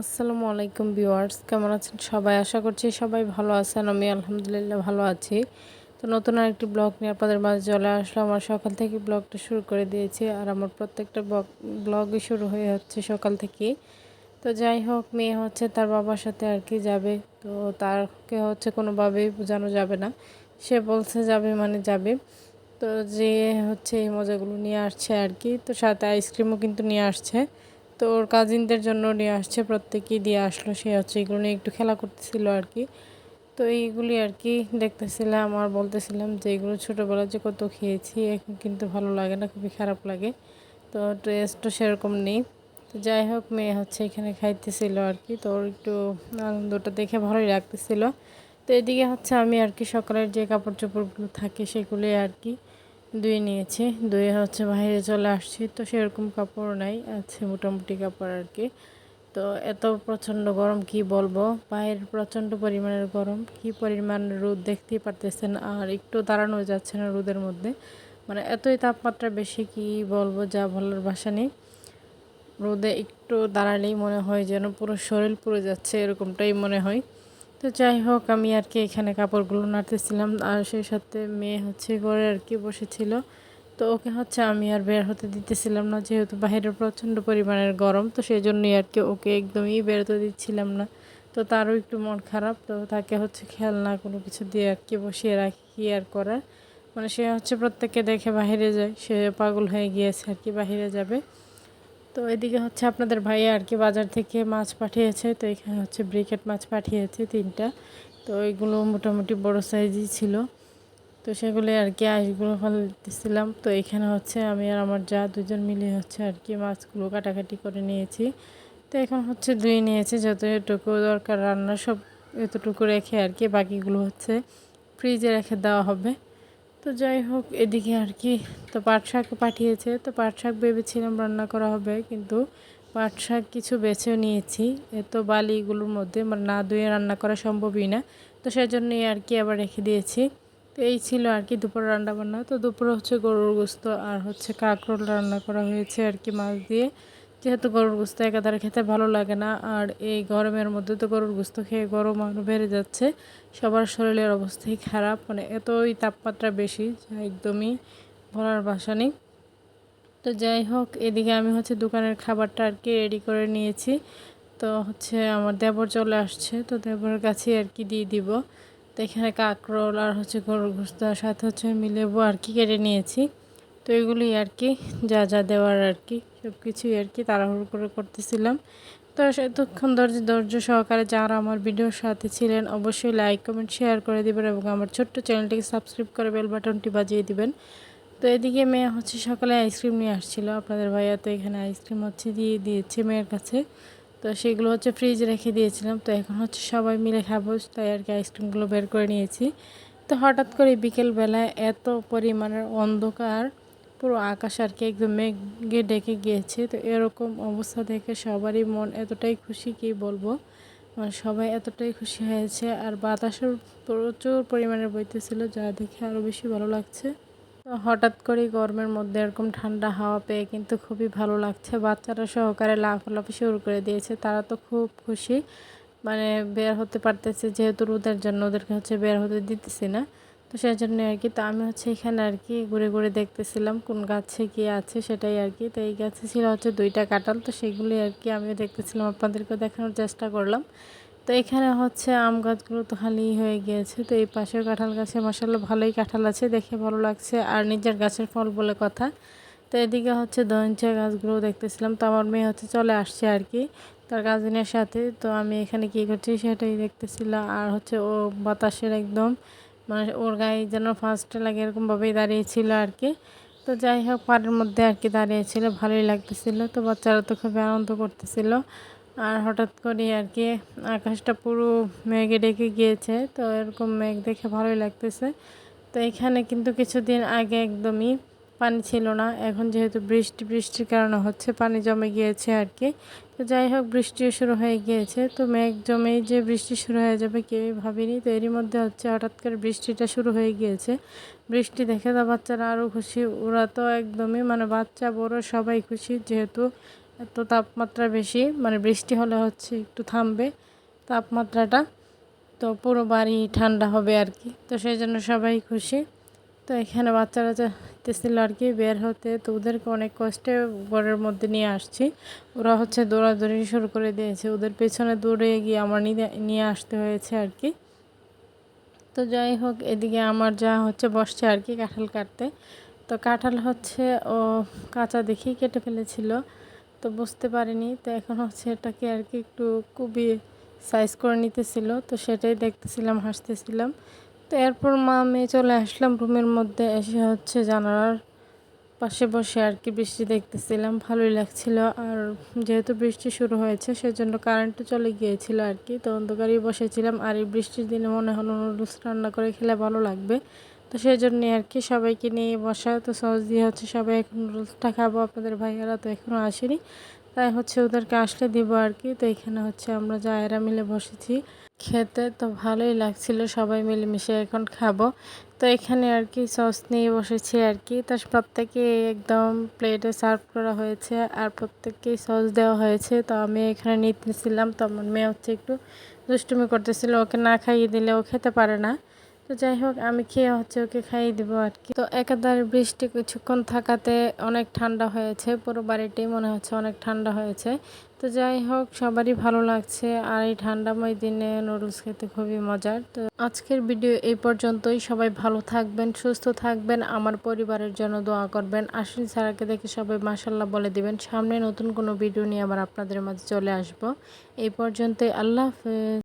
আসসালামু আলাইকুম ভিউয়ার্স, কেমন আছেন সবাই? আশা করছি সবাই ভালো আছেন, আমি আলহামদুলিল্লাহ ভালো আছি। তো নতুন আরেকটি ব্লগ নিয়ে আপনাদের মাঝে চলে আসলো আমার সকাল থেকে ব্লগটা শুরু করে দিয়েছি। আর আমার প্রত্যেকটা ব্লগই শুরু হয়ে হচ্ছে সকাল থেকে তো যাই হোক, মেয়ে হচ্ছে তার বাবার সাথে আর কি যাবে। তো তারকে হচ্ছে কোনোভাবেই বোঝানো যাবে না। সে বলছে যাবে মানে যাবে। তো যে হচ্ছে এই মজাগুলো নিয়ে আসছে আর কি। তো সাথে আইসক্রিমও কিন্তু নিয়ে আসছে। তো ওর কাজিনদের জন্য নিয়ে আসছে, প্রত্যেকেই দিয়ে আসলো। সে হচ্ছে এগুলো নিয়ে একটু খেলা করতেছিল আর কি। তো এইগুলি আর কি দেখতেছিলাম আর বলতেছিলাম যে এগুলো ছোটোবেলায় যে কত খেয়েছি, এখন কিন্তু ভালো লাগে না, খুবই খারাপ লাগে। তো টেস্টও সেরকম নেই। তো যাই হোক, মেয়ে হচ্ছে এখানে খাইতেছিল আর কি। তো ওর একটু আনন্দটা দেখে ভালোই লাগতেছিল। তো এদিকে হচ্ছে আমি আর কি সকালের যে কাপড় চোপড়গুলো থাকে সেগুলোই আর কি ধুয়ে নিয়েছি ধুয়ে হচ্ছে বাইরে চলে আসছি, তো সেরকম কাপড় নাই, আছে মোটামুটি কাপড় আর কি। তো এত প্রচণ্ড গরম কি বলব? বাইরের প্রচণ্ড পরিমাণের গরম, কি পরিমাণ রোদ দেখতেই পারতেছেন, আর একটু দাঁড়ানো যাচ্ছে না রোদের মধ্যে। মানে এতই তাপমাত্রা বেশি কি বলব যা বলার ভাষা নেই। রোদে একটু দাঁড়ালেই মনে হয় যেন পুরো শরীর পুড়ে যাচ্ছে, এরকমটাই মনে হয়। তো যাই হোক, আমি আর কি এখানে কাপড়গুলো নাড়তেছিলাম। আর সেই সাথে মেয়ে হচ্ছে ঘরে আর কি বসেছিল। তো ওকে হচ্ছে আমি আর বের হতে দিতেছিলাম না, যেহেতু বাইরের প্রচণ্ড পরিমাণের গরম, তো সেই জন্যই আর কি ওকে একদমই বেরোতে দিচ্ছিলাম না। তো তারও একটু মন খারাপ, তো তাকে হচ্ছে খেলনা কোনো কিছু দিয়ে আর কি বসিয়ে রাখি কি আর করার। মানে সে হচ্ছে প্রত্যেককে দেখে বাহিরে যায়, সে পাগল হয়ে গিয়েছে আর কি বাহিরে যাবে। তো এদিকে হচ্ছে আপনাদের ভাইয়া আর কি বাজার থেকে মাছ পাঠিয়েছে, তো এখানে হচ্ছে ব্রিকেট মাছ পাঠিয়েছে তিনটা। তো এগুলো মোটামুটি বড় সাইজই ছিল। তো সেগুলো আর কি আইসগুলো ফেলতেছিলাম। তো এখানে হচ্ছে আমি আর আমার যা দুজন মিলে হচ্ছে আর কি মাছগুলো কাটাকাটি করে নিয়েছি। তো এখন হচ্ছে ধুয়ে নিয়েছি যত এটুকু দরকার রান্না সব এতটুকু রেখে আর কি বাকিগুলো হচ্ছে ফ্রিজে রেখে দেওয়া হবে। তো যাই হোক, এদিকে আর কি। তো পাট শাক পাঠিয়েছে। তো পাট শাক ভেবেছিলাম রান্না করা হবে, কিন্তু পাট শাক কিছু বেছেও নিয়েছি। এত বালিগুলোর মধ্যে মানে না ধুয়ে রান্না করা সম্ভবই না। তো সেজন্যই আর কি আবার রেখে দিয়েছি। তো এই ছিল আর কি দুপুর রান্না বান্না তো দুপুরে হচ্ছে গরুর গোস্ত আর হচ্ছে কাঁকরোল রান্না করা হয়েছে আর কি মাছ দিয়ে। যেহেতু গরুর গোস্ত একাধারে খেতে ভালো লাগে না, আর এই গরমের মধ্যে তো গরুর গোস্ত খেয়ে গরম আরও বেড়ে যাচ্ছে, সবার শরীরের অবস্থাই খারাপ মানে এতই তাপমাত্রা বেশি যা একদমই বলার বাসা নেই। তো যাই হোক, এদিকে আমি হচ্ছে দোকানের খাবারটা আর কি রেডি করে নিয়েছি, তো হচ্ছে আমার দেবর চলে আসছে, তো দেবরের কাছে আর কি দিয়ে দিব। তো এখানে কাঁকরোল আর হচ্ছে গরুর গোস্ত সাথে হচ্ছে মিলেবো আর কি কেটে নিয়েছি। তো এগুলি আর কি, যা যা দেওয়ার আর কি সব কিছুই আর কি তাড়াহুড়ো করে করতেছিলাম। তো এতক্ষণ ধৈর্য ধৈর্য সহকারে যারা আমার ভিডিওর সাথে ছিলেন অবশ্যই লাইক কমেন্ট শেয়ার করে দিবেন এবং আমার ছোট্ট চ্যানেলটিকে সাবস্ক্রাইব করে বেল বাটনটি বাজিয়ে দিবেন। তো এদিকে মেয়ে হচ্ছে সকালে আইসক্রিম নিয়ে আসছিল। আপনাদের ভাইয়া তো এখানে আইসক্রিম হচ্ছে দিয়ে দিয়েছে মেয়ের কাছে। তো সেগুলো হচ্ছে ফ্রিজ রেখে দিয়েছিলাম। তো এখন হচ্ছে সবাই মিলে খাব, তাই আর কি আইসক্রিমগুলো বের করে নিয়েছি। তো হঠাৎ করে বিকেলবেলায় এত পরিমাণের অন্ধকার পুরো আকাশ আর কি একদম মেঘে ডেকে গিয়েছে। তো এরকম অবস্থা দেখে সবারই মন এতটাই খুশি, কি বলব? মানে সবাই এতটাই খুশি হয়েছে আর বাতাসের প্রচুর পরিমাণে বইতেছিল, যা দেখে আরও বেশি ভালো লাগছে। তো হঠাৎ করে গরমের মধ্যে এরকম ঠান্ডা হাওয়া পেয়ে কিন্তু খুবই ভালো লাগছে। বাচ্চারা সহকারে লাফালাফি শুরু করে দিয়েছে, তারা তো খুব খুশি। মানে বের হতে পারতেছে, যেহেতু রোদের জন্য ওদেরকে হচ্ছে বের হতে দিতেছি না। তো সেই জন্য আর কি, তো আমি হচ্ছে এখানে আর কি ঘুরে ঘুরে দেখতেছিলাম কোন গাছে কি আছে সেটাই আর কি। তো এই গাছে ছিল হচ্ছে দুইটা কাঁঠাল, তো সেগুলি আর কি আমিও দেখতেছিলাম আপনাদেরকে দেখানোর চেষ্টা করলাম। তো এখানে হচ্ছে আম গাছগুলো তো খালি হয়ে গিয়েছে, তো এই পাশের কাঁঠাল গাছে মশাল্লা ভালোই কাঁঠাল আছে, দেখে ভালো লাগছে। আর নিজের গাছের ফল বলে কথা। তো এদিকে হচ্ছে দঞ্চা গাছগুলো দেখতেছিলাম, তো আমার মেয়ে হচ্ছে চলে আসছে আর কি তার কাজিনের সাথে। তো আমি এখানে কী করছি সেটাই দেখতেছিলাম, আর হচ্ছে ও বাতাসের একদম মানে ওর গায়ে যেন ফার্স্ট লাগে এরকমভাবেই দাঁড়িয়েছিল আর কি তো যাই হোক, পাড়ের মধ্যে আর কি দাঁড়িয়েছিল, ভালোই লাগতেছিল। তো বাচ্চারা তো খুবই আনন্দ করতেছিল। আর হঠাৎ করে আর কি আকাশটা পুরো মেঘে ডেকে গিয়েছে। তো এরকম মেঘ দেখে ভালোই লাগতেছে। তো এখানে কিন্তু কিছুদিন আগে একদমই পানি ছিল না। এখন যেহেতু বৃষ্টি, বৃষ্টির কারণে হচ্ছে পানি জমে গিয়েছে আর কি তো যাই হোক, বৃষ্টিও শুরু হয়ে গিয়েছে। তো মেঘ জমেই যে বৃষ্টি শুরু হয়ে যাবে কেউই ভাবিনি। তো এরই মধ্যে হচ্ছে হঠাৎ করে বৃষ্টিটা শুরু হয়ে গিয়েছে। বৃষ্টি দেখে তো বাচ্চারা আরও খুশি। ওরা তো একদমই মানে বাচ্চা, বড় সবাই খুশি। যেহেতু এত তাপমাত্রা বেশি মানে বৃষ্টি হলে হচ্ছে একটু থামবে তাপমাত্রাটা। তো পুরো বাড়ি ঠান্ডা হবে আর কি তো সেই জন্য সবাই খুশি। তো এখানে বাচ্চারা যাইতেছিল আর কি বের হতে তো ওদেরকে অনেক কষ্টে ঘরের মধ্যে নিয়ে আসছি। ওরা হচ্ছে দৌড়াদৌড়ি শুরু করে দিয়েছে। ওদের পেছনে দৌড়ে গিয়ে আমার নিয়ে আসতে হয়েছে আর কি। তো যাই হোক, এদিকে আমার যা হচ্ছে বসছে আর কি কাঁঠাল কাটতে। তো কাঁঠাল হচ্ছে, ও কাঁচা দেখেই কেটে ফেলেছিল, তো বুঝতে পারিনি। তো এখন হচ্ছে এটাকে আর কি একটু খুবই সাইজ করে নিতেছিল। তো সেটাই দেখতেছিলাম, হাসতেছিলাম। তো এরপর মা মেয়ে চলে আসলাম রুমের মধ্যে, এসে হচ্ছে জানালার পাশে বসে আর কি বৃষ্টি দেখতেছিলাম। ভালোই লাগছিল। আর যেহেতু বৃষ্টি শুরু হয়েছে, সেজন্য কারেন্টও চলে গিয়েছিল আর কি। তো অন্ধকারেই বসেছিলাম। আর এই বৃষ্টির দিনে মনে হলো নুডলস রান্না করে খেলে ভালো লাগবে। তো সেই জন্যে আর কি সবাইকে নিয়ে বসা। তো সহজ দিয়ে হচ্ছে সবাই এখন নুডলসটা খাব। আপনাদের ভাইয়ারা তো এখনও আসেনি। তাই হচ্ছে ওদেরকে আসলে দিব আর কি। তো এখানে হচ্ছে আমরা জায়েরা মিলে বসেছি। খেতে তো ভালোই লাগছিল, সবাই মিলেমিশে এখন খাব। তো এখানে আর কি সস নিয়ে বসেছি আর কি। তো প্রত্যেকে একদম প্লেটে সার্ভ করা হয়েছে আর প্রত্যেককেই সস দেওয়া হয়েছে। তো আমি এখানে নিতেছিলাম, তো আমার মেয়ে হচ্ছে একটু দুষ্টুমি করতেছিল, ওকে না খাইয়ে দিলে ও খেতে পারে না। তো যাই হোক, আমি খেয়ে হচ্ছে ওকে খাইয়ে দিব আর কি। তো একাধারে বৃষ্টি কিছুক্ষণ থাকাতে অনেক ঠান্ডা হয়েছে, পুরো বাড়িটাই মনে হচ্ছে অনেক ঠান্ডা হয়েছে। তো যাই হোক, সবারই ভালো লাগছে আর এই ঠান্ডাময় দিনে নুডলস খেতে খুবই মজার। তো আজকের ভিডিও এই পর্যন্তই। সবাই ভালো থাকবেন, সুস্থ থাকবেন, আমার পরিবারের জন্য দোয়া করবেন। আশ্বিন সারাকে দেখে সবাই মাসাল্লাহ বলে দিবেন, সামনে নতুন কোনো ভিডিও নিয়ে আবার আপনাদের মাঝে চলে আসব। এই পর্যন্তই, আল্লাহ হাফেজ।